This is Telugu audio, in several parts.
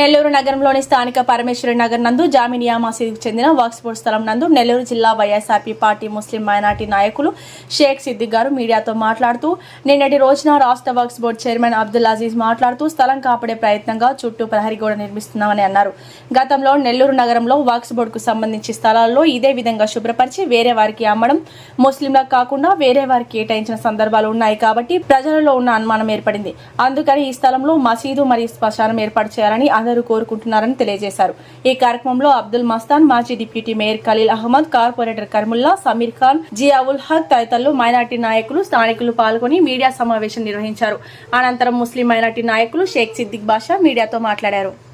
నెల్లూరు నగరంలోని స్థానిక పరమేశ్వరి నగర్ నందు జామినియా మసీదుకు చెందిన వర్క్స్పోర్ట్ స్థలం నందు నెల్లూరు జిల్లా వైఎస్ఆర్పీ పార్టీ ముస్లిం మైనార్టీ నాయకులు షేక్ సిద్దిక్ గారు మీడియాతో మాట్లాడుతూ నిన్నటి రోజున రాష్ట్ర వర్క్స్ బోర్డు చైర్మన్ అబ్దుల్ అజీజ్ మాట్లాడుతూ స్థలం కాపాడే ప్రయత్నంగా చుట్టూ ప్రహరీ గోడ నిర్మిస్తున్నామని అన్నారు. గతంలో నెల్లూరు నగరంలో వర్క్స్ బోర్డుకు సంబంధించి స్థలాల్లో ఇదే విధంగా శుభ్రపరిచి వేరే వారికి అమ్మడం ముస్లింలకు కాకుండా వేరే వారికి కేటాయించిన సందర్భాలు ఉన్నాయి కాబట్టి ప్రజలలో ఉన్న అనుమానం ఏర్పడింది. అందుకని ఈ స్థలంలో మసీదు మరియు శ్మశానం ఏర్పాటు చేయాలని అందరూ కోరుకుంటున్నారని తెలియజేశారు. ఈ కార్యక్రమంలో అబ్దుల్ మస్తాన్ మాజీ deputy mayor Khalil Ahmed corporator Karmulla Sameer Khan Ziaul Haq తదితరులు మైనార్టీ నాయకులు స్థానికులు పాల్గొని మీడియా సమావేశం నిర్వహించారు. అనంతరం ముస్లిం మైనార్టీ నాయకులు షేక్ సిద్దిక్ బాషా మీడియాతో మాట్లాడారు.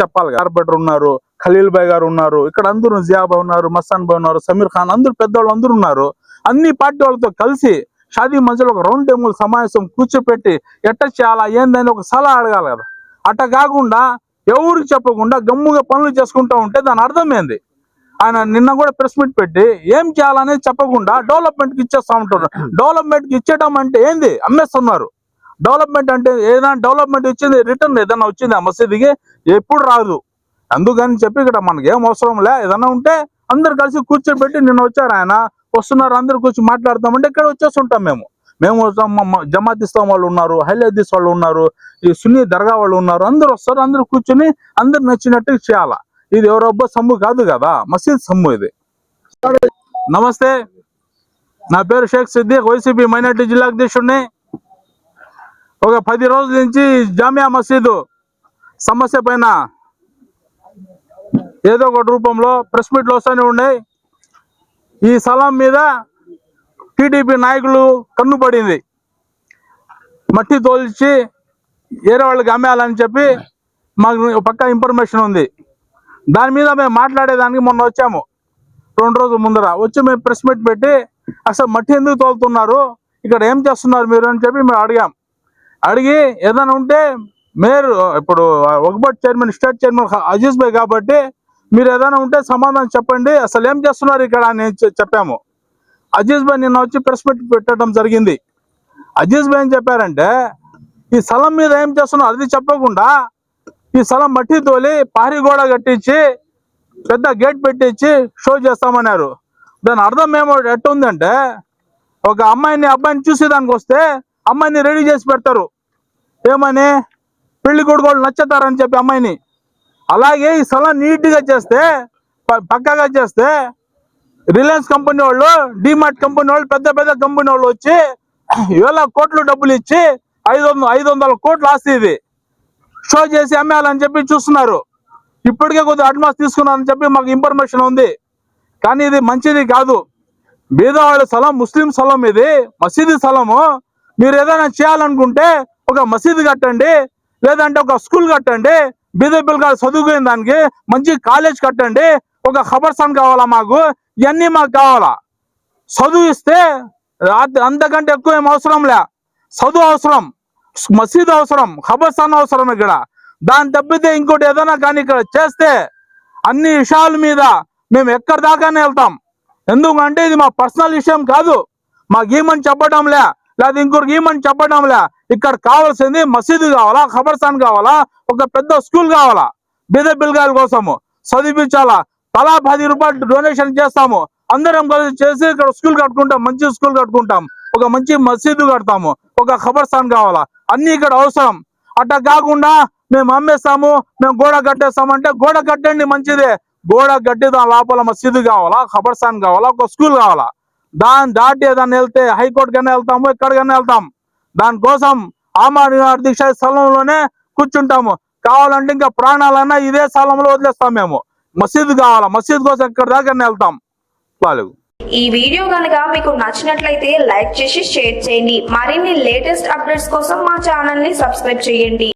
చెప్పాలి. కార్పొరేటర్ ఉన్నారు ఖలీల్ భాయ్ గారు ఉన్నారు ఇక్కడ అందరూ జియాబా ఉన్నారు మస్తాన్ భాయ్ ఉన్నారు సమీర్ ఖాన్ అందరూ పెద్దవాళ్ళు అందరూ ఉన్నారు. అన్ని పార్టీ వాళ్ళతో కలిసి షాదీ మధ్యలో ఒక రౌండ్ టేబుల్ సమావేశం కూర్చోపెట్టి ఎట్ట చేయాలా ఏందని ఒక సలహా అడగాలి కదా. అట్ట కాకుండా ఎవరికి చెప్పకుండా గమ్ముగా పనులు చేసుకుంటా ఉంటే దాని అర్థం ఏంది ఆయన నిన్న కూడా ప్రెస్ మీట్ పెట్టి ఏం చేయాలనేది చెప్పకుండా డెవలప్మెంట్కి ఇచ్చేస్తా ఉంటారు. డెవలప్మెంట్కి ఇచ్చేయడం అంటే ఏంది? అమ్మేస్తున్నారు. డెవలప్మెంట్ అంటే ఏదైనా డెవలప్మెంట్ ఇచ్చింది రిటర్న్ ఏదైనా వచ్చింది ఆ మసీదుకి ఎప్పుడు రాదు. అందుకని చెప్పి ఇక్కడ మనకి ఏం అవసరం లే. ఏదైనా ఉంటే అందరు కలిసి కూర్చోబెట్టి నిన్న వచ్చారు ఆయన. వస్తున్నారు అందరు కూర్చొని మాట్లాడతామంటే ఇక్కడ వచ్చేస్తుంటాం మేము. మేము వస్తాం, జమాత్ వాళ్ళు ఉన్నారు హైలదీస్ వాళ్ళు ఉన్నారు ఈ సున్నీ దర్గా వాళ్ళు ఉన్నారు. అందరు వస్తారు అందరు కూర్చొని అందరు నచ్చినట్టు చేయాలా. ఇది ఎవరొబ్బ సమ్ము కాదు కదా మసీద్ సమ్ము ఇది. నమస్తే. నా పేరు షేక్ సిద్దిక్ వైసీపీ మైనార్టీ జిల్లా అధ్యక్షుడిని. ఒక పది రోజుల నుంచి జామియా మసీదు సమస్య పైన ఏదో ఒక రూపంలో ప్రెస్ మీట్లు వస్తూనే ఉన్నాయి. ఈ స్థలం మీద టీడీపీ నాయకులు కన్ను పడింది. మట్టి తోల్చి వేరే వాళ్ళకి అమ్మేయాలని చెప్పి మాకు పక్క ఇన్ఫర్మేషన్ ఉంది. దాని మీద మేము మాట్లాడేదానికి మొన్న వచ్చాము. రెండు రోజుల ముందర వచ్చి మేము ప్రెస్ మీట్ పెట్టి అసలు మట్టి ఎందుకు తోలుతున్నారు? ఇక్కడ ఏం చేస్తున్నారు మీరు అని చెప్పి మేము అడిగాం. అడిగి ఏదైనా ఉంటే మేయర్ ఇప్పుడు ఒకబట్ chairman state chairman Aziz Bhai కాబట్టి మీరు ఏదైనా ఉంటే సమాధానం చెప్పండి. అసలు ఏం చేస్తున్నారు ఇక్కడ అని చెప్పాము. అజీజ్ భాయ్ నిన్న వచ్చి ప్రెస్ మీట్ పెట్టడం జరిగింది. అజీజ్ భాయ్ ఏం చెప్పారంటే ఈ స్థలం మీద ఏం చేస్తున్నారు అది చెప్పకుండా ఈ స్థలం మట్టి తోలి పారి గోడ కట్టించి పెద్ద గేట్ పెట్టించి షో చేస్తామన్నారు. దాని అర్థం ఏమో ఎట్టుందంటే ఒక అమ్మాయిని అబ్బాయిని చూసేదానికి వస్తే అమ్మాయిని రెడీ చేసి పెడతారు. ఏమని? పెళ్ళి కొడుకోళ్ళు నచ్చుతారని చెప్పి అమ్మాయిని. అలాగే ఈ స్థలం నీట్గా చేస్తే పక్కాగా చేస్తే రిలయన్స్ కంపెనీ వాళ్ళు డిమార్ట్ కంపెనీ వాళ్ళు పెద్ద పెద్ద కంపెనీ వాళ్ళు వచ్చి వేల కోట్లు డబ్బులు ఇచ్చి ఐదు వందల ఐదు వందల కోట్లు ఆస్తి ఇది. షో చేసి అమ్మేయాలని చెప్పి చూస్తున్నారు. ఇప్పటికే కొద్దిగా అడ్వాన్స్ తీసుకున్నారని చెప్పి మాకు ఇన్ఫర్మేషన్ ఉంది. కానీ ఇది మంచిది కాదు. బీదవాళ్ళ స్థలం ముస్లిం స్థలం ఇది. మసీదు స్థలము మీరు ఏదైనా చేయాలనుకుంటే ఒక మసీదు కట్టండి లేదంటే ఒక స్కూల్ కట్టండి బీద పిల్లలు చదువుకునే దానికి మంచి కాలేజ్ కట్టండి ఒక ఖబర్స్థాన్ కావాలా మాకు? ఇవన్నీ మాకు కావాలా? చదువు ఇస్తే అంతకంటే ఎక్కువ ఏం అవసరం లే. చదువు అవసరం మసీదు అవసరం ఖబర్స్థాన్ అవసరం ఇక్కడ. దాన్ని తప్పితే ఇంకోటి ఏదైనా కానీ ఇక్కడ చేస్తే అన్ని విషయాల మీద మేము ఎక్కడి దాకానే వెళ్తాం. ఎందుకంటే ఇది మా పర్సనల్ విషయం కాదు. మాకు ఏమని చెప్పడం లే. లేదా ఇంకొకరికి ఏమని చెప్పడంలే? ఇక్కడ కావాల్సింది మసీదు కావాలా ఖబర్స్థాన్ కావాలా ఒక పెద్ద స్కూల్ కావాలా? బీద పిల్లగాయల కోసము చదివించాలా? తలా పది రూపాయలు డొనేషన్ చేస్తాము. అందరం కలిసి చేసి ఇక్కడ స్కూల్ కట్టుకుంటాం మంచి స్కూల్ కట్టుకుంటాం. ఒక మంచి మసీదు కడతాము ఒక ఖబర్స్థాన్ కావాలా? అన్ని ఇక్కడ అవసరం. అట్లా కాకుండా మేము అమ్మేస్తాము మేము గోడ కట్టేస్తాము అంటే గోడ కట్టండి మంచిదే. గోడ కట్టి దాని లోపల మసీదు కావాలా ఖబర్స్థాన్ కావాలా ఒక స్కూల్ కావాలా? దాన్ని దాటి ఏదైనా వెళ్తే హైకోర్టుకైనా వెళ్తాము ఎక్కడికైనా వెళ్తాం. దానికోసం ఆమాడి దీక్ష స్థలంలోనే కూర్చుంటాము. కావాలంటే ఇంకా ప్రాణాలన్నా ఇదే స్థలంలో వదిలేస్తాం మేము. మసీదు కావాలా? మసీదు కోసం ఎక్కడి దాకా వెళ్తాం. వాళ్ళు ఈ వీడియో కనుక మీకు నచ్చినట్లయితే లైక్ చేసి షేర్ చేయండి. మరిన్ని లేటెస్ట్ అప్డేట్స్ కోసం మా ఛానల్ని సబ్స్క్రైబ్ చేయండి.